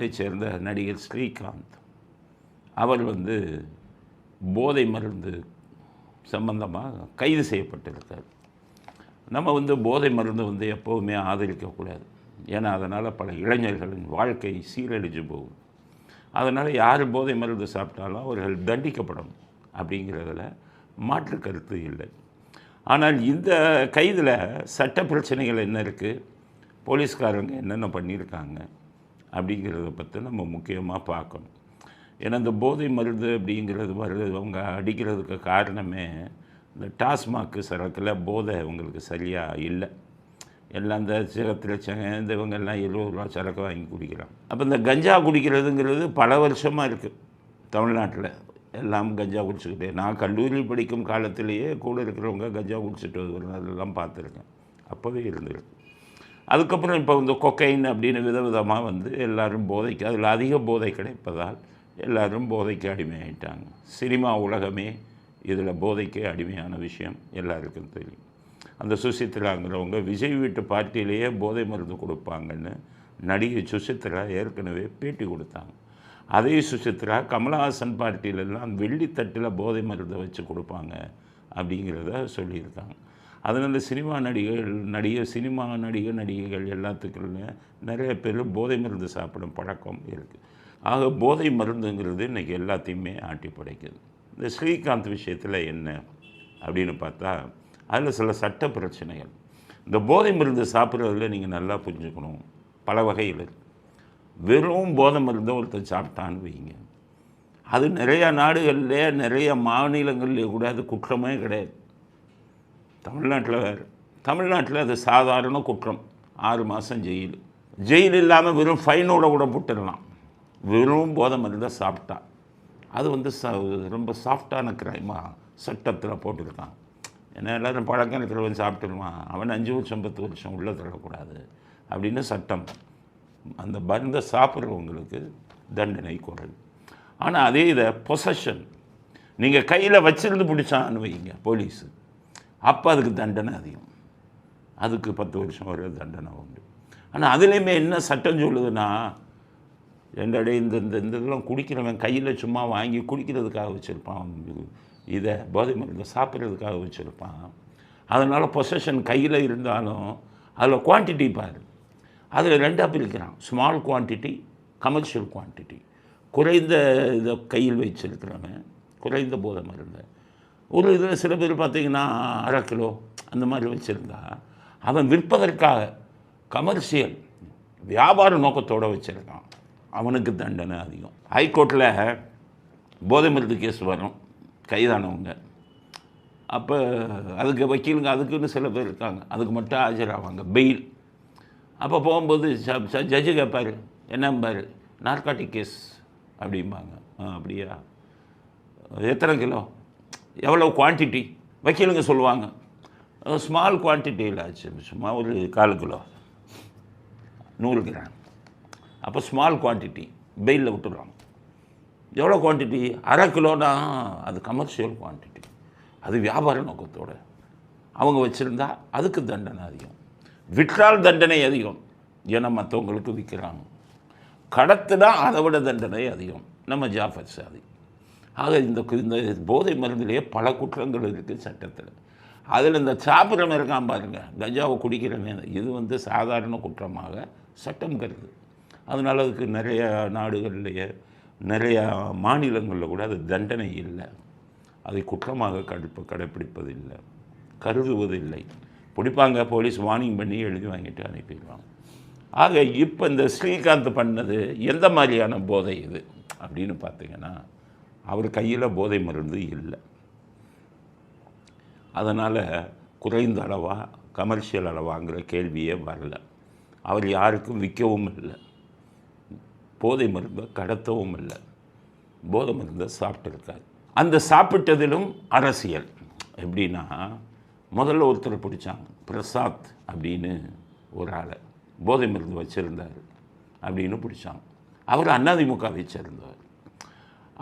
தமிழ்நாட்டைச் சேர்ந்த நடிகர் ஸ்ரீகாந்த். அவர் வந்து போதை மருந்து சம்பந்தமாக கைது செய்யப்பட்டிருக்கார். நம்ம வந்து போதை மருந்து வந்து எப்போவுமே ஆதரிக்கக்கூடாது. ஏன்னா அதனால் பல இளைஞர்களின் வாழ்க்கை சீரழிஞ்சு போகும். அதனால் யார் போதை மருந்து சாப்பிட்டாலும் அவர்கள் தண்டிக்கப்படணும் அப்படிங்கிறதுல மாற்று கருத்து இல்லை. ஆனால் இந்த கைதில் சட்ட பிரச்சனைகள் என்ன இருக்குது போலீஸ்காரங்க என்னென்ன பண்ணியிருக்காங்க? அப்படிங்கிறத பற்றி நம்ம முக்கியமாக பார்க்கணும். ஏன்னா இந்த போதை மருந்து அப்படிங்கிறது வருது அவங்க அடிக்கிறதுக்கு காரணமே இந்த டாஸ்மாக்கு சரக்கில் போதை அவங்களுக்கு சரியாக இல்லை. எல்லாம் இந்த சிரத்தில் இந்த இவங்கெல்லாம் எழுபது ரூபா சரக்கு வாங்கி குடிக்கிறாங்க. அப்போ இந்த கஞ்சா குடிக்கிறதுங்கிறது பல வருஷமாக இருக்குது தமிழ்நாட்டில். எல்லாம் கஞ்சா குடிச்சுக்கிட்டே. நான் கல்லூரி படிக்கும் காலத்திலேயே கூட இருக்கிறவங்க கஞ்சா குடிச்சிட்டு வருவாங்க அதெல்லாம் பார்த்துருக்கேன். அப்போவே இருந்திருக்கு. அதுக்கப்புறம் இப்போ வந்து கொக்கைன் அப்படின்னு விதவிதமாக வந்து எல்லோரும் போதைக்கு அதில் அதிக போதை கிடைப்பதால் எல்லோரும் போதைக்கு அடிமையாயிட்டாங்க. சினிமா உலகமே இதில் போதைக்கு அடிமையான விஷயம் எல்லாருக்கும் தெரியும். அந்த சுசித்ராங்கிறவங்க விஜய் வீட்டு பார்ட்டியிலேயே போதை மருந்து கொடுப்பாங்கன்னு நடிகை சுசித்ரா ஏற்கனவே பேட்டி கொடுத்தாங்க. அதே சுசித்ரா கமலஹாசன் பார்ட்டியிலெல்லாம் வெள்ளித்தட்டில் போதை மருந்தை வச்சு கொடுப்பாங்க அப்படிங்கிறத சொல்லியிருக்காங்க. அதனால் சினிமா நடிகர்கள் நடிகர் சினிமா நடிகர் நடிகைகள் எல்லாத்துக்குள்ள நிறைய பேர் போதை மருந்து சாப்பிடும் பழக்கம் இருக்குது ஆக போதை மருந்துங்கிறது இன்றைக்கி எல்லாத்தையுமே ஆட்டி படைக்குது. இந்த ஸ்ரீகாந்த் விஷயத்தில் என்ன அப்படின்னு பார்த்தா அதில் சில சட்ட பிரச்சனைகள். இந்த போதை மருந்து சாப்பிட்றதுல நீங்கள் நல்லா புரிஞ்சுக்கணும். பல வகையில் வெறும் போதை மருந்தை ஒருத்தர் சாப்பிட்டான்னு வைங்க. அது நிறையா நாடுகள்லேயே நிறைய மாநிலங்கள்லேயே கூட அது குற்றமே கிடையாது. தமிழ்நாட்டில் வேறு. தமிழ்நாட்டில் அது சாதாரண குற்றம். ஆறு மாதம் ஜெயில். ஜெயில் இல்லாமல் வெறும் ஃபைனோட கூட போட்டுடலாம். வெறும் போதை மருந்தை சாப்பிட்டா. அது வந்து ச ரொம்ப சாஃப்டான கிரைமாக சட்டத்தில் போட்டுருக்கான் ஏன்னா எல்லோரும் பழக்கம் இருக்கிறவன் சாப்பிட்டுருவான். அவன் அஞ்சு வருஷம் பத்து வருஷம் உள்ளே தள்ளக்கூடாது அப்படின்னு சட்டம். அந்த மருந்தை சாப்பிட்றவங்களுக்கு தண்டனை குறைவு ஆனால் அதே இதை பொசஷன் நீங்கள் கையில் வச்சிருந்து பிடிச்சான்னு வைங்க போலீஸு. அப்போ அதுக்கு தண்டனை அதிகம். அதுக்கு பத்து வருஷம் வரை தண்டனை உண்டு. ஆனால் அதுலேயுமே என்ன சட்டம் சொல்லுதுன்னா என்னடே இந்த இந்த இந்த இதெல்லாம் குடிக்கிறவன் கையில் சும்மா வாங்கி குடிக்கிறதுக்காக வச்சுருப்பான். இதை போதை மருந்து சாப்பிட்றதுக்காக வச்சுருப்பான். அதனால் பொசஷன் கையில் இருந்தாலும் அதில் குவான்டிட்டி பாரு. அதில் ரெண்டாக பிரிக்கிறான். ஸ்மால் குவான்டிட்டி கமர்ஷியல் குவான்டிட்டி குறைந்த இதை கையில் வச்சுருக்கிறவன் குறைந்த போதை மருந்தை ஒரு இதில் சில பேர் பார்த்தீங்கன்னா அரை கிலோ அந்த மாதிரி வச்சுருந்தா அவன் விற்பதற்காக கமர்ஷியல் வியாபார நோக்கத்தோடு வச்சுருக்கான். அவனுக்கு தண்டனை அதிகம். ஹைகோர்ட்டில் போதை மருந்து கேஸ் வரும் கைதானவங்க. அப்போ அதுக்கு வக்கீலுங்க அதுக்குன்னு சில பேர் இருக்காங்க. அதுக்கு மட்டும் ஆஜராவாங்க பெயில் அப்போ போகும்போது ஜட்ஜு கேட்பார் என்னம்பார்? நார்காட்டிக் கேஸ் அப்படிம்பாங்க. ஆ அப்படியா? எத்தனை கிலோ? எவ்வளோ குவான்டிட்டி வக்கீலுங்க சொல்லுவாங்க. ஸ்மால் குவான்டிட்டியில் ஆச்சு. சும்மா ஒரு கால் கிலோ. நூறு கிராம். அப்போ ஸ்மால் குவான்டிட்டி பெயிலில் விட்டுடுறாங்க. எவ்வளோ குவான்டிட்டி அரை கிலோனா அது கமர்ஷியல் குவான்டிட்டி அது வியாபார நோக்கத்தோட. அவங்க வச்சுருந்தா அதுக்கு தண்டனை அதிகம். விற்றால் தண்டனை அதிகம். ஏன்னா மற்றவங்களுக்கு விற்கிறாங்க. கடத்துனா அதை விட தண்டனை அதிகம். நம்ம ஜாஃபர் சாதி. ஆக இந்த இந்த போதை மருந்திலேயே பல குற்றங்கள் இருக்குது சட்டத்தில். அதில் இந்த சாப்பிட்றவன் இருக்கான் பாருங்கள் கஞ்சாவை குடிக்கிறவன். இது வந்து சாதாரண குற்றமாக சட்டம் கருது. அதனால் அதுக்கு நிறைய நாடுகள்லேயே நிறைய மாநிலங்களில் கூட அது தண்டனை இல்லை. அதை குற்றமாக கடுப்பு கடைப்பிடிப்பதில்லை. கருதுவதில்லை. பிடிப்பாங்க போலீஸ் வார்னிங் பண்ணி எழுதி வாங்கிட்டு அனுப்பிடுவாங்க. ஆக இப்போ இந்த ஸ்ரீகாந்த் பண்ணது எந்த மாதிரியான போதை இது? அப்படின்னு பார்த்தீங்கன்னா அவர் கையில் போதை மருந்து இல்லை. அதனால் குறைந்த அளவாக கமர்ஷியல் அளவாங்கிற கேள்வியே வரல. அவர் யாருக்கும் விற்கவும் இல்லை. போதை மருந்தை கடத்தவும் இல்லை. போதை மருந்தை சாப்பிட்டுருக்காரு. அந்த சாப்பிட்டதிலும் அரசியல். எப்படின்னா முதல்ல ஒருத்தர் பிடிச்சாங்க. பிரசாத் அப்படின்னு ஒரு ஆளை. போதை மருந்து வச்சுருந்தார் அப்படின்னு பிடிச்சாங்க. அவர் அதிமுகவை சேர்ந்தவர்.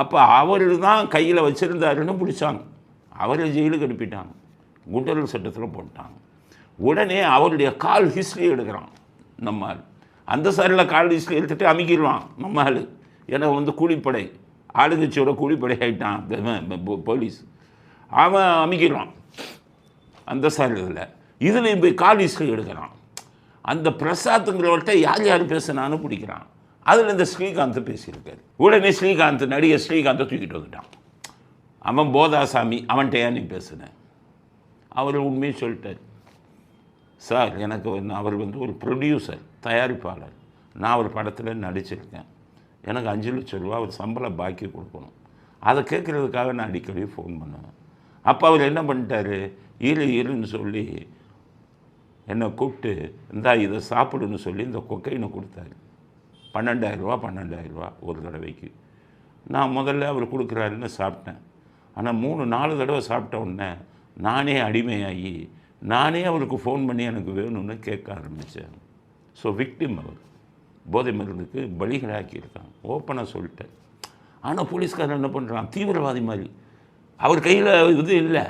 அப்போ அவர் தான் கையில் வச்சுருந்தாருன்னு பிடிச்சாங்க. அவரை ஜெயிலுக்கு அனுப்பிட்டாங்க. குண்டர்கள் சட்டத்தில் போட்டாங்க. உடனே அவருடைய கால் ஹிஸ்ட்ரி எடுக்கிறான் நம்ம ஆள் அந்த சாரில் கால் ஹிஸ்ட்ரி எடுத்துகிட்டு அமைக்கிடுவான் நம்ம ஆள் ஏன்னா வந்து கூலிப்படை. ஆளுங்கட்சியோட கூலிப்படை ஆகிட்டான் போலீஸ். அவன் அமைக்கிடுவான். அந்த சார் இதில் இதுலேயும் போய் கால் ஹிஸ்ட்ரி எடுக்கிறான். அந்த பிரசாத்துங்கிறவர்கிட்ட யார் யார் பேசுனான்னு பிடிக்கிறான். அதில் இந்த ஸ்ரீகாந்த் பேசியிருக்காரு. உடனே ஸ்ரீகாந்த் நடிகர் ஸ்ரீகாந்தை தூக்கிட்டு வந்துட்டான். அவன் போதாசாமி அவன்கிட்ட நீ பேசுன? அவர் உண்மையை சொல்லிட்டார். சார் எனக்கு வந்து அவர் வந்து ஒரு ப்ரொடியூசர் தயாரிப்பாளர். நான் ஒரு படத்தில் நடிச்சிருக்கேன். எனக்கு அஞ்சு லட்சம் ரூபா அவர் சம்பளம் பாக்கி கொடுக்கணும். அதை கேட்குறதுக்காக நான் அடிக்கடி ஃபோன் பண்ணுவேன். அப்போ அவர் என்ன பண்ணிட்டாரு? இரு இருன்னு சொல்லி என்னை கூப்பிட்டு இந்தா இதை சாப்பிடுன்னு சொல்லி இந்த கொக்கைனை கொடுத்தாரு. பன்னெண்டாயிரரூவா பன்னெண்டாயிரரூவா ஒரு தடவைக்கு. நான் முதல்ல அவர் கொடுக்குறாருன்னு சாப்பிட்டேன். ஆனால் மூணு நாலு தடவை சாப்பிட்ட உடனே நானே அடிமையாகி நானே அவருக்கு ஃபோன் பண்ணி எனக்கு வேணும்னு கேட்க ஆரம்பித்தேன் ஸோ விக்டிம் அவர். போதை மருந்துக்கு பலிகளாக்கியிருக்கான். ஓப்பனாக சொல்லிட்டேன். ஆனால் போலீஸ்காரன் என்ன பண்ணுறான் தீவிரவாதி மாதிரி. அவர் கையில் இது இல்லை.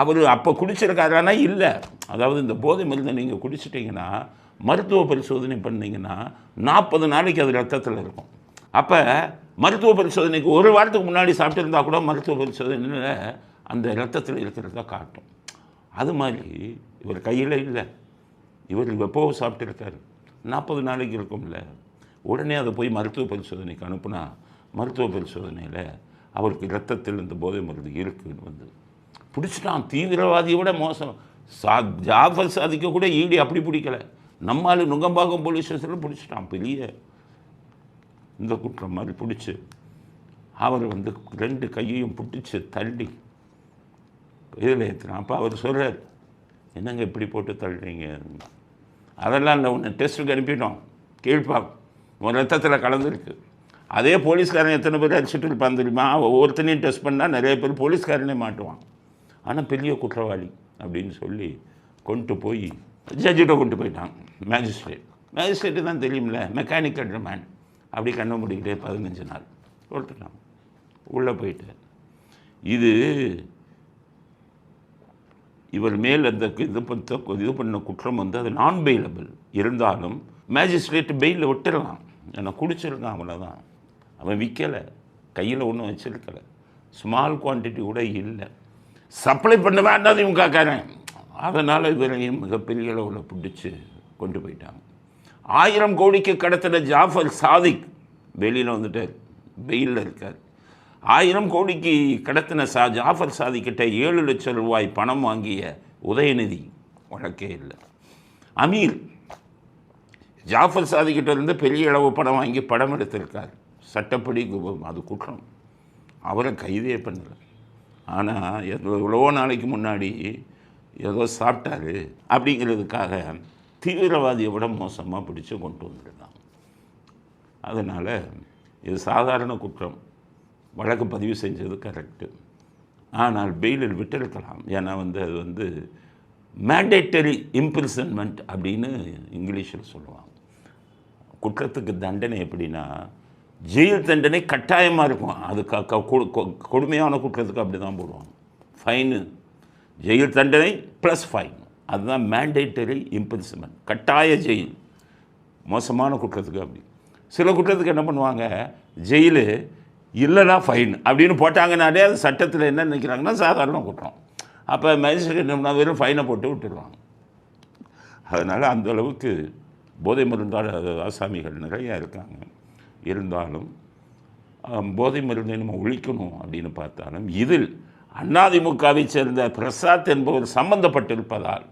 அவர் அப்போ குடிச்சிருக்காரானா? இல்லை. அதாவது இந்த போதை மருந்தை நீங்கள் குடிச்சிட்டிங்கன்னா மருத்துவ பரிசோதனை பண்ணிங்கன்னா நாற்பது நாளைக்கு அது ரத்தத்தில் இருக்கும். அப்போ மருத்துவ பரிசோதனைக்கு ஒரு வாரத்துக்கு முன்னாடி சாப்பிட்டுருந்தா கூட மருத்துவ பரிசோதனையில் அந்த ரத்தத்தில் இருக்கிறத காட்டும். அது மாதிரி இவர் கையில் இல்லை. இவர் எப்போ சாப்பிட்டுருக்காரு? நாற்பது நாளைக்கு இருக்கும்ல. உடனே அதை போய் மருத்துவ பரிசோதனைக்கு அனுப்புனா மருத்துவ பரிசோதனையில் அவருக்கு ரத்தத்தில் இந்த போதை மருந்து இருக்குன்னு வந்து. பிடிச்சிட்டான். தீவிரவாதியை விட மோசம். சா ஜாஃபர் சாதிக்க கூட ஈடி அப்படி பிடிக்கல. நம்மால் நுங்கம்பாக்கம் போலீஸ் ஸ்டேஷனில் பிடிச்சிட்டான் பெரிய. இந்த குற்றம் மாதிரி பிடிச்சி அவர் வந்து ரெண்டு கையையும் பிடிச்சி தள்ளி இதில் ஏற்றுறான் அப்போ அவர் சொல்கிறார் என்னங்க இப்படி போட்டு தள்ளுறீங்க? அதெல்லாம் இல்லை உன்னை டெஸ்ட்டுக்கு அனுப்பிட்டோம். கீழ்ப்பா உன் ரத்தத்தில் கலந்துருக்கு அதே போலீஸ்காரன் எத்தனை பேர் அடிச்சுட்டு இருப்பான் தெரியுமா? ஒவ்வொருத்தனையும் டெஸ்ட் பண்ணால் நிறைய பேர் போலீஸ்காரனே மாட்டுவான். ஆனால் பெரிய குற்றவாளி அப்படின்னு சொல்லி கொண்டு போய் ஜட்ஜிட்ட கொண்டு போயிட்டான். மேஜிஸ்ட்ரேட் மேஜிஸ்ட்ரேட்டு தான் தெரியும்ல மெக்கானிக்கல் மேன் அப்படி கண்ணை முடிக்கிட்டே பதினஞ்சு நாள். கொடுத்துட்டான் உள்ளே போயிட்டு இது இவர் மேல் அந்த இது பண்ண இது பண்ண குற்றம் வந்து அது நான் பெயிலபிள் இருந்தாலும் மேஜிஸ்ட்ரேட் பெயிலில் விட்டுடலாம். என்னை குடிச்சிருக்கான் அவ்வளோதான் அவன் விற்கலை கையில் ஒன்றும் வச்சிருக்கலை. ஸ்மால் குவான்டிட்டி கூட இல்லை. சப்ளை பண்ண வேண்டாம் இவங்க காக்காரன். அதனால் இவரையும் மிகப்பெரிய அளவில் பிடிச்சி கொண்டு போயிட்டாங்க. ஆயிரம் கோடிக்கு கடத்தின ஜாஃபர் சாதிக் வெளியில் வந்துட்டார் வெயிலில் இருக்கார். ஆயிரம் கோடிக்கு கடத்தின சா ஜாஃபர் சாதிக்கிட்ட ஏழு லட்சம் ரூபாய் பணம் வாங்கிய உதயநிதி வழக்கே இல்லை. அமீர் ஜாஃபர் சாதிக்கிட்ட இருந்து பெரிய அளவு பணம் வாங்கி படம் எடுத்திருக்கார். சட்டப்படி அது குற்றம். அவரை கைதே பண்ணலை. ஆனால் எவ்வளோ நாளைக்கு முன்னாடி ஏதோ சாப்பிட்டாரு அப்படிங்கிறதுக்காக தீவிரவாதியை விட மோசமாக பிடிச்சு கொண்டு வந்துடுதான் அதனால் இது சாதாரண குற்றம். வழக்கு பதிவு செஞ்சது கரெக்டு ஆனால் பெயிலில் விட்டிருக்கலாம். ஏன்னா வந்து அது வந்து மேண்டேட்டரி இம்ப்ரிசன்மெண்ட் அப்படின்னு இங்கிலீஷில் சொல்லுவாங்க. குற்றத்துக்கு தண்டனை எப்படின்னா ஜெயில் தண்டனை கட்டாயமாக இருக்கும். அது கொடு- கொ- கொடுமையான குற்றத்துக்கு அப்படி தான் போடுவாங்க. ஃபைனு ஜெயில் தண்டனை ப்ளஸ் ஃபைன் அதுதான் மேண்டேட்டரி இம்ப்ரிசன்மெண்ட் கட்டாய ஜெயில். மோசமான குற்றத்துக்கு அப்படி. சில குற்றத்துக்கு என்ன பண்ணுவாங்க? ஜெயிலு இல்லைனா ஃபைன் அப்படின்னு போட்டாங்கனாலே அது சட்டத்தில் என்ன நினைக்கிறாங்கன்னா சாதாரண குற்றம். அப்போ மேஜிஸ்ட்ரேட் என்ன வெறும் ஃபைனை போட்டு விட்டுருவாங்க. அதனால் அந்த அளவுக்கு போதை மருந்தால் ஆசாமிகள் நிறையா இருக்காங்க. இருந்தாலும் போதை மருந்தை நம்ம ஒழிக்கணும் அப்படின்னு பார்த்தாலும் இதில் அதிமுகவை சேர்ந்த பிரசாத் என்பவர் சம்பந்தப்பட்டிருப்பதால்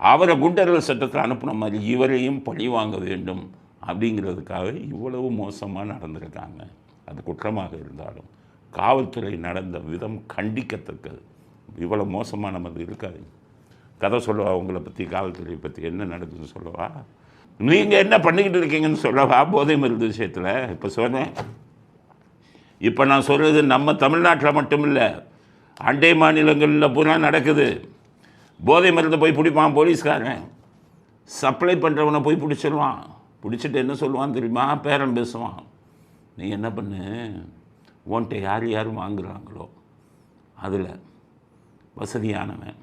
அவரை குண்டர்கள் சட்டத்தில் அனுப்பின மாதிரி இவரையும் பழி வாங்க வேண்டும் அப்படிங்கிறதுக்காக இவ்வளவு மோசமாக நடந்திருக்காங்க. அது குற்றமாக இருந்தாலும் காவல்துறை நடந்த விதம் கண்டிக்கத்தக்கது. இவ்வளோ மோசமாக நமது இருக்காது. கதை சொல்லுவா? உங்களை பற்றி காவல்துறையை பற்றி என்ன நடக்குதுன்னு சொல்லவா? நீங்கள் என்ன பண்ணிக்கிட்டு இருக்கீங்கன்னு சொல்லவா? போதை மருந்து விஷயத்தில் இப்போ சொன்னேன். இப்போ நான் சொல்கிறது நம்ம தமிழ்நாட்டில் மட்டும் இல்லை அண்டை மாநிலங்களில் பூரா நடக்குது. போதை மருந்தை போய் பிடிப்பான் போலீஸ்காரன். சப்ளை பண்ணுறவனை போய் பிடிச்சிடுவான் பிடிச்சிட்டு என்ன சொல்லுவான் தெரியுமா? பேரம் பேசுவான். நீ என்ன பண்ணு? உன்கிட்ட யார் யார் வாங்குறாங்களோ அதில் வசதியானவன்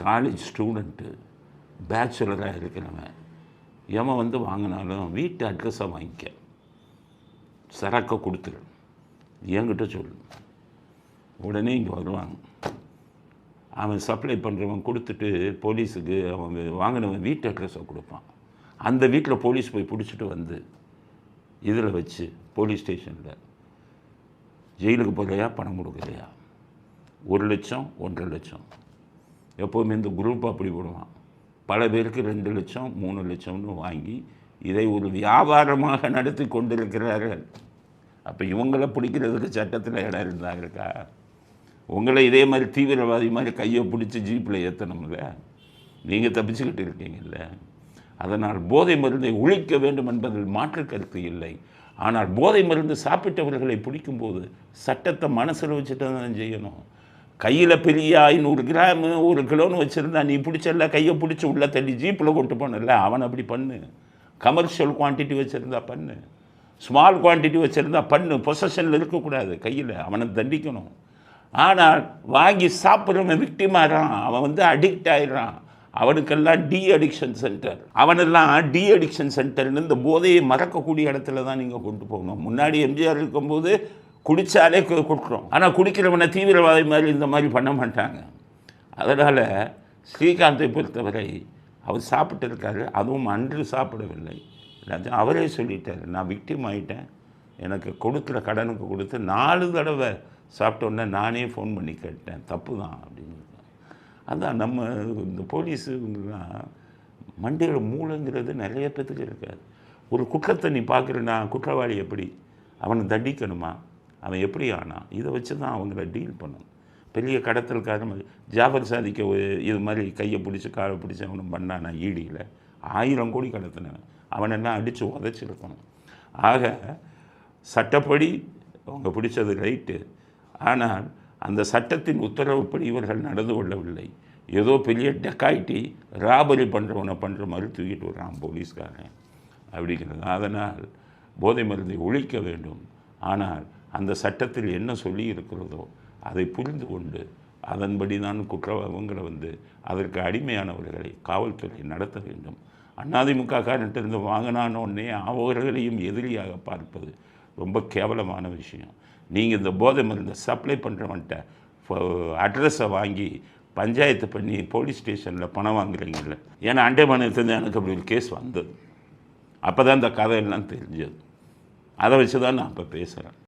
காலேஜ் ஸ்டூடெண்ட்டு பேச்சுலராக இருக்கிறவன் எவன் வந்து வாங்கினாலும் வீட்டு அட்ரஸை வாங்கிக்க. சரக்கை கொடுத்துரு. என்கிட்ட சொல்லு. உடனே இங்கே வருவாங்க. அவன் சப்ளை பண்ணுறவன் கொடுத்துட்டு போலீஸுக்கு அவங்க வாங்கினவன் வீட்டு அட்ரஸை கொடுப்பான். அந்த வீட்டில் போலீஸ் போய் பிடிச்சிட்டு வந்து இதில் வச்சு போலீஸ் ஸ்டேஷனில் ஜெயிலுக்கு போகலையா பணம் கொடுக்கலையா? ஒரு லட்சம் ஒன்றரை லட்சம். எப்போவுமே இந்த குரூப்பாக அப்படி போடுவான். பல பேருக்கு ரெண்டு லட்சம் மூணு லட்சம்னு வாங்கி இதை ஒரு வியாபாரமாக நடத்தி கொண்டிருக்கிறார்கள். அப்போ இவங்களை பிடிக்கிறதுக்கு சட்டத்தில் இடம் இருந்தாங்க இருக்கா? உங்களை இதே மாதிரி தீவிரவாதி மாதிரி கையை பிடிச்சி ஜீப்பில் ஏற்றணும்ல நீங்கள் தப்பிச்சுக்கிட்டு இருக்கீங்கல்ல? அதனால் போதை மருந்தை ஒழிக்க வேண்டும் என்பதில் மாற்று கருத்து இல்லை. ஆனால் போதை மருந்து சாப்பிட்டவர்களை பிடிக்கும்போது சட்டத்தை மனசில் வச்சுட்டு தான் செய்யணும். கையில் பெரிய ஐநூறு கிராமு ஒரு கிலோன்னு வச்சுருந்தா நீ பிடிச்சல கையை பிடிச்சி உள்ள தள்ளி ஜீப்பில் கொண்டு போனல அவன் அப்படி பண்ணு. கமர்ஷியல் குவான்டிட்டி வச்சுருந்தா பண்ணு. ஸ்மால் குவான்டிட்டி வச்சுருந்தா பண்ணு. பொசஷனில் இருக்கக்கூடாது கையில். அவனை தண்டிக்கணும். ஆனால் வாங்கி சாப்பிட்றவன் விக்டிமாறான் அவன் வந்து அடிக்ட் ஆயிடுறான். அவனுக்கெல்லாம் டி அடிக்ஷன் சென்டர் அவனெல்லாம் டி அடிக்ஷன் சென்டர்னு இந்த போதையை மறக்கக்கூடிய இடத்துல தான் நீங்கள் கொண்டு போகணும். முன்னாடி எம்ஜிஆர் இருக்கும்போது குடித்தாலே கொடுக்குறோம். ஆனால் குடிக்கிறவனை தீவிரவாதி மாதிரி இந்த மாதிரி பண்ண மாட்டாங்க. அதனால் ஸ்ரீகாந்தை பொறுத்தவரை அவர் சாப்பிட்டு இருக்காரு அதுவும் அன்று சாப்பிடவில்லை. எல்லாத்தையும் அவரே சொல்லிட்டார். நான் விக்டிம் ஆகிட்டேன் எனக்கு கொடுக்குற கடனுக்கு கொடுத்து நாலு தடவை சாப்பிட்டோன்னே நானே ஃபோன் பண்ணி கேட்டேன். தப்பு தான் அப்படின்னு அதான் நம்ம இந்த போலீஸுங்கெல்லாம் மண்டையில் மூளைங்கிறது நிறைய பேத்துக்கு இருக்காது. ஒரு குற்றத்தை நீ பார்க்குறனா குற்றவாளி எப்படி? அவனை தண்டிக்கணுமா? அவன் எப்படி ஆனான் இதை வச்சு தான் அவங்கள டீல் பண்ணணும். பெரிய கடத்தல்காரன் ஜாபர் சாதிக்க இது மாதிரி கையை பிடிச்சி காலை பிடிச்சி அவனும் பண்ணானா ஈடியில்? ஆயிரம் கோடி கடத்தினவன். அவனெல்லாம் அடித்து உதச்சிருக்கணும். ஆக சட்டப்படி அவங்க பிடிச்சது ரைட்டு ஆனால் அந்த சட்டத்தின் உத்தரவுப்படி இவர்கள் நடந்து கொள்ளவில்லை. ஏதோ பெரிய டெக்காய்ட்டி ராபரி பண்ணுறவனை பண்ணுற மாதிரி தூக்கிட்டு வர்றான் போலீஸ்காரன். அப்படிங்கிறது. அதனால் போதை மருந்தை ஒழிக்க வேண்டும். ஆனால் அந்த சட்டத்தில் என்ன சொல்லி இருக்கிறதோ அதை புரிந்து கொண்டு அதன்படி தான் குற்றவாளங்களை வந்து அதற்கு அடிமையானவர்களை காவல்துறை நடத்த வேண்டும். அண்ணாதிமுக காரன்ட்டிருந்து வாங்கினான உடனே அவர்களையும் எதிரியாக பார்ப்பது ரொம்ப கேவலமான விஷயம். நீங்கள் இந்த போதை மருந்தை சப்ளை பண்ணுறவன்ட்ட அட்ரஸை வாங்கி பஞ்சாயத்து பண்ணி போலீஸ் ஸ்டேஷனில் பணம் வாங்குறீங்கல்ல. ஏன்னா அண்டை மாநிலத்துலேருந்து எனக்கு அப்படி ஒரு கேஸ் வந்தது. அப்போ தான் இந்த கதையெல்லாம் தெரிஞ்சது. அதை வச்சு தான் நான் இப்போ பேசுகிறேன்